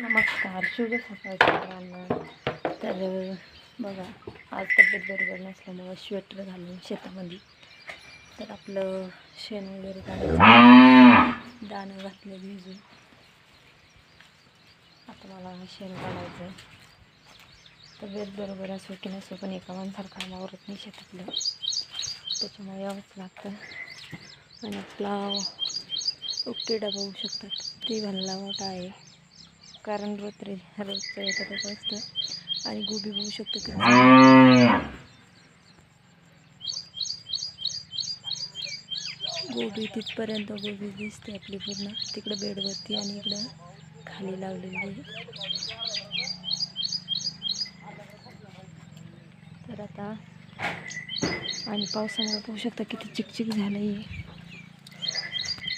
नमस्कार शुभ सकाळ सगळ्यांना. तर बघा आज तब्येत बरोबर नसल्यामुळं स्वेटर घालून शेतामध्ये. तर आपलं शेण वगैरे काढायचं दाणं घातलं भिजून. आता मला शेण काढायचं तब्येत बरोबर असो की नसो पण एका माणसाला काम नाही शेतातलं. त्याच्यामुळे यावंच लागतं. आणि आपला ओके डबा होऊ शकतात. ती भल्ला मोठा आहे. कारण रोत्री रोजचं येतं त्याचं असतं आणि गोबी होऊ शकतो की गोबी तिथपर्यंत गोबी दिसते आपली पूर्ण. तिकडं बेडवरती आणि इकडं खाली लावलेली आहे. तर आता आणि पावसामुळे पाहू शकता किती चिकचिक झालं आहे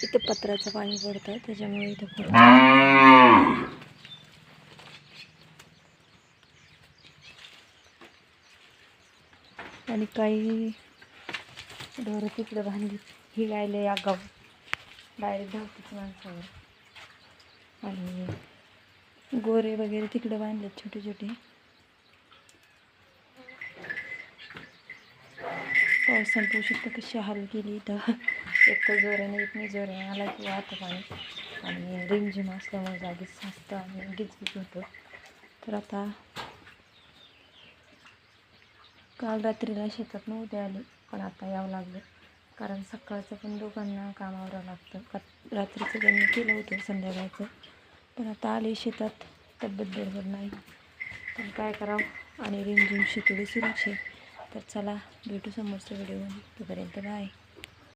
इथं पत्राचं पाणी पडतं त्याच्यामुळे इथं आणि काही ढोरं तिकडं बांधली ही गायले या गाव डायरेक्ट धावतीच माणसावर आणि गोरे वगैरे तिकडं बांधले छोटे छोटे. पावसानं पोहू शकतं कशी हाल केली तर एक तर जोराने येत नाही जोराने आला की वाहतं पाणी. आणि रिमझिम असल्यामुळे जागीच साचतं आणि गिजगीज होतं. तर आता काल रात्रीला शेतात नव्हते आले पण आता यावं लागलं. कारण सकाळचं पण दोघांना कामावर लागतं. का रात्रीचं त्यांनी केलं होतं संध्याकाळचं. पण आता आले शेतात तब्येत बरोबर नाही. पण काय करावं? आणि रिमझिम शितोडी सुरूच आहे. तर चला भेटू समोरच्या व्हिडिओमध्ये तोपर्यंत बाय